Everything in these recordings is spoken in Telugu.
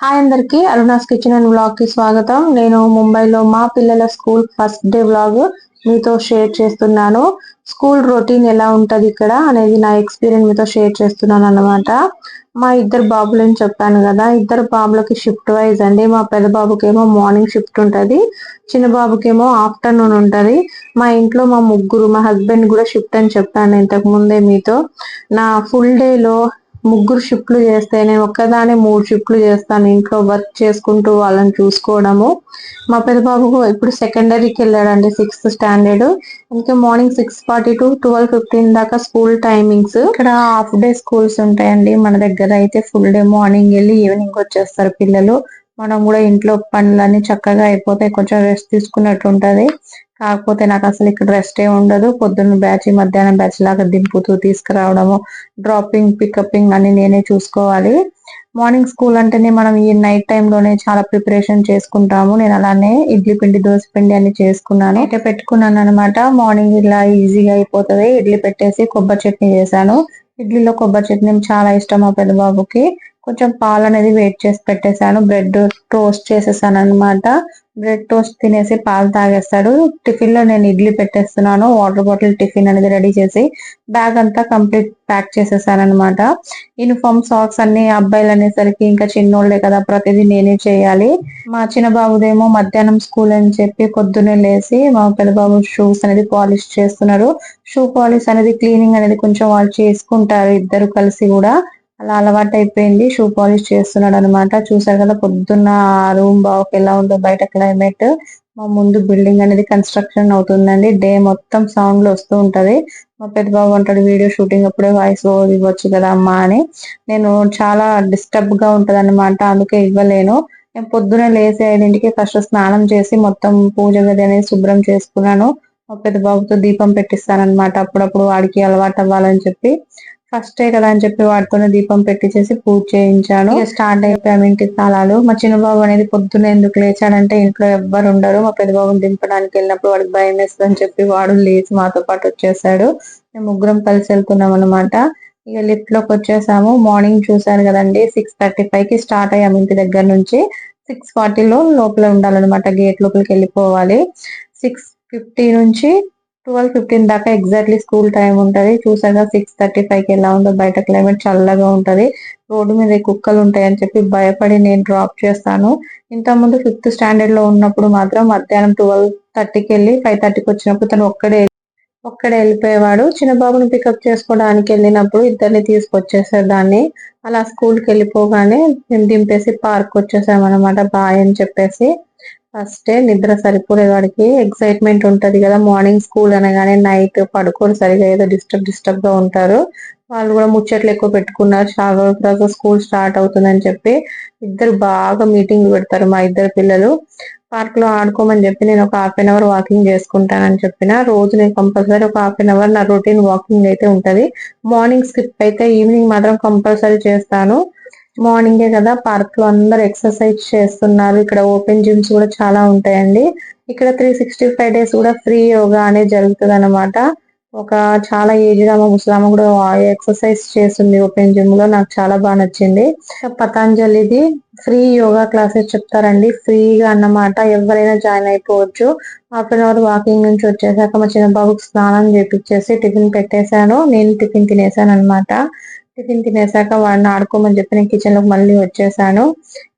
హాయ్ అందరికి అరుణాస్ కిచెన్ అండ్ వ్లాగ్కి స్వాగతం. నేను ముంబైలో మా పిల్లల స్కూల్ ఫస్ట్ డే వ్లాగ్ మీతో షేర్ చేస్తున్నాను. స్కూల్ రొటీన్ ఎలా ఉంటుంది ఇక్కడ అనేది నా ఎక్స్పీరియన్స్ మీతో షేర్ చేస్తున్నాను అన్నమాట. మా ఇద్దరు బాబులని చెప్పాను కదా ఇద్దరు బాబులకి షిఫ్ట్ వైజ్ అండి. మా పెద్ద బాబుకేమో మార్నింగ్ షిఫ్ట్ ఉంటుంది చిన్న బాబుకేమో ఆఫ్టర్నూన్ ఉంటుంది. మా ఇంట్లో మా ముగ్గురు మా హస్బెండ్ కూడా షిఫ్ట్ అని చెప్పాను ఇంతకు ముందే మీతో. నా ఫుల్ డేలో ముగ్గురు షిఫ్ట్లు చేస్తే నేను ఒక్కదానే మూడు షిఫ్ట్లు చేస్తాను ఇంట్లో వర్క్ చేసుకుంటూ వాళ్ళని చూసుకోవడము. మా పెద్ద బాబు ఇప్పుడు సెకండరీకి వెళ్ళాడండి సిక్స్త్ స్టాండర్డ్. ఇంకా morning six forty to twelve fifteen దాకా స్కూల్ టైమింగ్స్. ఇక్కడ హాఫ్ డే స్కూల్స్ ఉంటాయండి మన దగ్గర అయితే ఫుల్ డే మార్నింగ్ వెళ్ళి ఈవినింగ్ వచ్చేస్తారు పిల్లలు. మనం కూడా ఇంట్లో పనులన్నీ చక్కగా అయిపోతాయి. కొంచెం రెస్ట్ తీసుకున్నట్టు ఉంటుంది. కాకపోతే నాకు అసలు ఇక్కడ రెస్ట్ ఏ ఉండదు. పొద్దున్న బ్యాచ్ మధ్యాహ్నం బ్యాచ్ లాగా దింపుతూ తీసుకురావడము డ్రాపింగ్ పికప్పింగ్ అని నేనే చూసుకోవాలి. మార్నింగ్ స్కూల్ అంటేనే మనం ఈ నైట్ టైంలోనే చాలా ప్రిపరేషన్ చేసుకుంటాము. నేను అలానే ఇడ్లీ పిండి దోశ పిండి అన్ని చేసుకున్నాను. అయితే పెట్టుకున్నాను అనమాట మార్నింగ్ ఇలా ఈజీగా అయిపోతుంది. ఇడ్లీ పెట్టేసి కొబ్బరి చట్నీ చేశాను. ఇడ్లీలో కొబ్బరి చట్నీ చాలా ఇష్టం మా పెద్ద బాబుకి కొంచెం పాలు అనేది వెయిట్ చేసి పెట్టేశాను. బ్రెడ్ టోస్ట్ చేసేసాను అనమాట బ్రెడ్ టోస్ట్ తినేసి పాలు తాగేస్తాడు. టిఫిన్లో నేను ఇడ్లీ పెట్టేస్తున్నాను. వాటర్ బాటిల్ టిఫిన్ అనేది రెడీ చేసి బ్యాగ్ అంతా కంప్లీట్ ప్యాక్ చేసేసాను అనమాట యూనిఫామ్ సాక్స్ అన్ని అబ్బాయిలు అనేసరికి ఇంకా చిన్నోళ్ళే కదా ప్రతిదీ నేనే చేయాలి. మా చిన్న బాబుదేమో మధ్యాహ్నం స్కూల్ అని చెప్పి పొద్దున్నే లేసి మా పెద్ద బాబు షూస్ అనేది పాలిష్ చేస్తున్నారు. షూ పాలిష్ అనేది క్లీనింగ్ అనేది కొంచెం వాళ్ళు చేసుకుంటారు ఇద్దరు కలిసి కూడా. అలా అలవాటు అయిపోయింది షూ పాలిష్ చేస్తున్నాడు అనమాట చూసారు కదా పొద్దున్న రూమ్ బాక్ ఎలా ఉందో బయట క్లైమేట్. మా ముందు బిల్డింగ్ అనేది కన్స్ట్రక్షన్ అవుతుందండి. డే మొత్తం సౌండ్లో వస్తూ ఉంటది. మా పెద్ద బాబు అంటాడు వీడియో షూటింగ్ అప్పుడే వాయిస్ ఇవ్వచ్చు కదా అమ్మా అని. నేను చాలా డిస్టర్బ్గా ఉంటది అనమాట అందుకే ఇవ్వలేను. నేను పొద్దున లేసి ఐదింటికి ఫస్ట్ స్నానం చేసి మొత్తం పూజ గది అనేది శుభ్రం చేసుకున్నాను. మా పెద్ద బాబుతో దీపం పెట్టిస్తానన్నమాట అప్పుడప్పుడు వాడికి అలవాటు అవ్వాలని చెప్పి. ఫస్ట్ కదా అని చెప్పి వాటితోనే దీపం పెట్టించేసి పూజ చేయించాను. స్టార్ట్ అయిపోయాము ఇంటి తాళాలు మా చిన్న బాబు అనేది పొద్దున్న ఎందుకు లేచాడంటే ఇంట్లో ఎవ్వరు ఉండరు. మా పెద్ద బాబుని దింపడానికి వెళ్ళినప్పుడు వాడికి భయం వేస్తుందని చెప్పి వాడు లేచి మాతో పాటు వచ్చేసాడు. మేము ముగ్గురం కలిసి వెళ్తున్నాం అనమాట ఇక లిఫ్ట్లోకి వచ్చేసాము. మార్నింగ్ చూసారు కదండి. సిక్స్ థర్టీ ఫైవ్కి స్టార్ట్ అయ్యాము ఇంటి దగ్గర నుంచి. సిక్స్ ఫార్టీలో లోపల ఉండాలన్నమాట. గేట్ లోపలికి వెళ్ళిపోవాలి. సిక్స్ ఫిఫ్టీ నుంచి ట్వెల్వ్ ఫిఫ్టీన్ దాకా ఎగ్జాక్ట్లీ స్కూల్ టైం ఉంటుంది. చూసాక సిక్స్ థర్టీ ఫైవ్కి ఎలా ఉందో బయట క్లైమేట్ చల్లగా ఉంటది. రోడ్డు మీద కుక్కలు ఉంటాయని చెప్పి భయపడి నేను డ్రాప్ చేస్తాను. ఇంతకుముందు ముందు ఫిఫ్త్ స్టాండర్డ్లో ఉన్నప్పుడు మాత్రం మధ్యాహ్నం ట్వెల్వ్ థర్టీకి వెళ్ళి ఫైవ్ థర్టీకి వచ్చినప్పుడు తను ఒక్కడే ఒక్కడే వెళ్ళిపోయేవాడు. చిన్న బాబుని పికప్ చేసుకోవడానికి వెళ్ళినప్పుడు ఇద్దరిని తీసుకొచ్చేసారు దాన్ని అలా స్కూల్కి వెళ్ళిపోగానే మేము దింపేసి పార్క్ వచ్చేసాం అనమాట బాయ్ అని చెప్పేసి. ఫస్ట్ నిద్ర సరిపోలే వాడికి ఎక్సైట్మెంట్ ఉంటది కదా మార్నింగ్ స్కూల్ అనగానే నైట్ పడుకోరు సరిగా ఏదో డిస్టర్బ్ డిస్టర్బ్గా ఉంటారు. వాళ్ళు కూడా ముచ్చట్లు ఎక్కువ పెట్టుకున్నారు. చాలా స్కూల్ స్టార్ట్ అవుతుందని చెప్పి ఇద్దరు బాగా మీటింగ్ పెడతారు మా ఇద్దరు పిల్లలు. పార్క్లో ఆడుకోమని చెప్పి నేను ఒక హాఫ్ అన్ అవర్ వాకింగ్ చేసుకుంటానని చెప్పిన. రోజు నేను కంపల్సరీ ఒక హాఫ్ అన్ అవర్ నా రొటీన్ వాకింగ్ అయితే ఉంటది. మార్నింగ్ స్కిప్ అయితే ఈవినింగ్ మాత్రం కంపల్సరీ చేస్తాను. మార్నింగే కదా పార్క్లో అందరు ఎక్సర్సైజ్ చేస్తున్నారు. ఇక్కడ ఓపెన్ జిమ్స్ కూడా చాలా ఉంటాయండి. ఇక్కడ త్రీ సిక్స్టీ ఫైవ్ డేస్ కూడా ఫ్రీ యోగా అనేది జరుగుతుంది అనమాట ఒక చాలా ఏజ్ ఆమె ముసలామ కూడా ఎక్సర్సైజ్ చేస్తుంది ఓపెన్ జిమ్లో. నాకు చాలా బాగా నచ్చింది. పతాంజలిది ఫ్రీ యోగా క్లాసెస్ చెప్తారండి. ఫ్రీగా అన్నమాట. ఎవరైనా జాయిన్ అయిపోవచ్చు. హాఫ్ అన్ అవర్ వాకింగ్ నుంచి వచ్చేసాక మా చిన్న బాబుకి స్నానం చేపించేసి టిఫిన్ పెట్టేశాను. నేను టిఫిన్ తినేసాను అనమాట టిఫిన్ తినేసాక వాడిని ఆడుకోమని చెప్పి నేను కిచెన్లోకి మళ్ళీ వచ్చేసాను.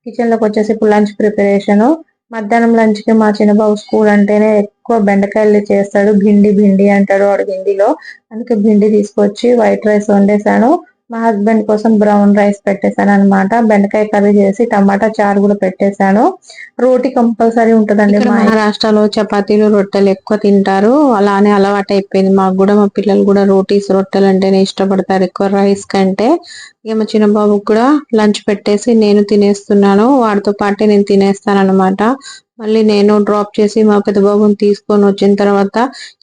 కిచెన్లోకి వచ్చేసి ఇప్పుడు లంచ్ ప్రిపరేషన్. మధ్యాహ్నం లంచ్కి మా చిన్నబాబు స్కూల్ అంటేనే ఎక్కువ బెండకాయలు చేస్తాడు. భిండి భిండి అంటాడు వాడు భిండిలో అందుకే భిండి తీసుకొచ్చి వైట్ రైస్ వండేసాను. మా హస్బెండ్ కోసం బ్రౌన్ రైస్ పెట్టేశాను అనమాట బెండకాయ కర్రీ చేసి టమాటా చారు కూడా పెట్టేశాను. రోటీ కంపల్సరీ ఉంటదండి మహారాష్ట్రలో చపాతీలు రొట్టెలు ఎక్కువ తింటారు. అలానే అలవాటు అయిపోయింది మాకు కూడా. మా పిల్లలు కూడా రోటీస్ రొట్టెలు అంటేనే ఇష్టపడతారు. ఎక్కువ రైస్ కంటే ఇక మా చిన్న బాబుకి కూడా లంచ్ పెట్టేసి నేను తినేస్తున్నాను. వాడితో పాటే నేను తినేస్తాను అనమాట మళ్ళీ నేను డ్రాప్ చేసి మా పెద్ద బాబుని తీసుకొని వచ్చిన తర్వాత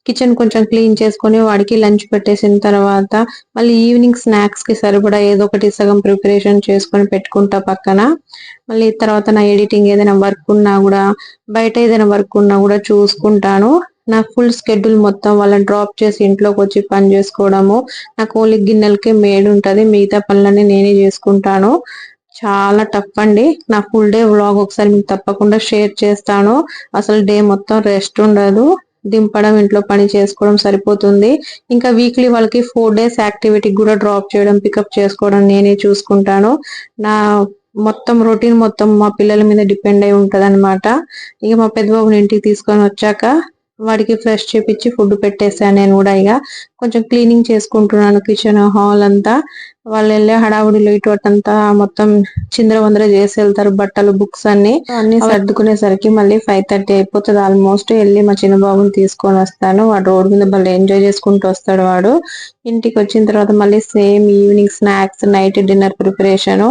కిచెన్ కొంచెం క్లీన్ చేసుకొని వాడికి లంచ్ పెట్టేసిన తర్వాత మళ్ళీ ఈవినింగ్ స్నాక్స్కి సరిపడా ఏదో ఒకటి సగం ప్రిపరేషన్ చేసుకొని పెట్టుకుంటా పక్కన. మళ్ళీ తర్వాత నా ఎడిటింగ్ ఏదైనా వర్క్ ఉన్నా కూడా బయట ఏదైనా వర్క్ ఉన్నా కూడా చూసుకుంటాను. నా ఫుల్ స్కెడ్యూల్ మొత్తం వాళ్ళని డ్రాప్ చేసి ఇంట్లోకి వచ్చి పని చేసుకోవడము. నాకు ఓన్లీ గిన్నెలకే మేడ్ ఉంటుంది మిగతా పనులన్నీ నేనే చేసుకుంటాను. చాలా టఫ్ అండి నా ఫుల్ డే వ్లాగ్ ఒకసారి మీకు తప్పకుండా షేర్ చేస్తాను. అసలు డే మొత్తం రెస్ట్ ఉండదు. దింపడం ఇంట్లో పని చేసుకోవడం సరిపోతుంది. ఇంకా వీక్లీ వాళ్ళకి ఫోర్ డేస్ యాక్టివిటీ కూడా డ్రాప్ చేయడం పికప్ చేసుకోవడం నేనే చూసుకుంటాను. నా మొత్తం రొటీన్ మొత్తం మా పిల్లల మీద డిపెండ్ అయి ఉంటుంది అనమాట ఇక మా పెద్దబాబుని ఇంటికి తీసుకొని వచ్చాక వాడికి ఫ్రెష్ చేపించి ఫుడ్ పెట్టేసాను నేను కూడా ఇక. కొంచెం క్లీనింగ్ చేసుకుంటున్నాను కిచెన్ హాల్ అంతా. వాళ్ళు వెళ్ళే హడావుడిలో అంతా మొత్తం చిందర వందర చేసి వెళ్తారు బట్టలు బుక్స్ అన్ని. అన్ని సర్దుకునేసరికి మళ్ళీ ఫైవ్ థర్టీ అయిపోతుంది ఆల్మోస్ట్ వెళ్ళి మా చిన్న బాబుని తీసుకొని వస్తాను. వాడు రోడ్ మీద మళ్ళీ ఎంజాయ్ చేసుకుంటూ వస్తాడు వాడు. ఇంటికి వచ్చిన తర్వాత మళ్ళీ same evening snacks night dinner preparation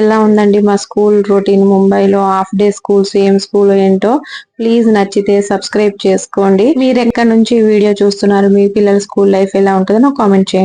ఎలా ఉందండి మా స్కూల్ రొటీన్ ముంబైలో half day school same school ఏంటో ప్లీజ్ నచ్చితే సబ్స్క్రైబ్ చేసుకోండి. మీరు ఎక్కడి నుంచి వీడియో చూస్తున్నారు? మీ పిల్లల స్కూల్ లైఫ్ ఎలా ఉంటుందో కామెంట్ చేయండి.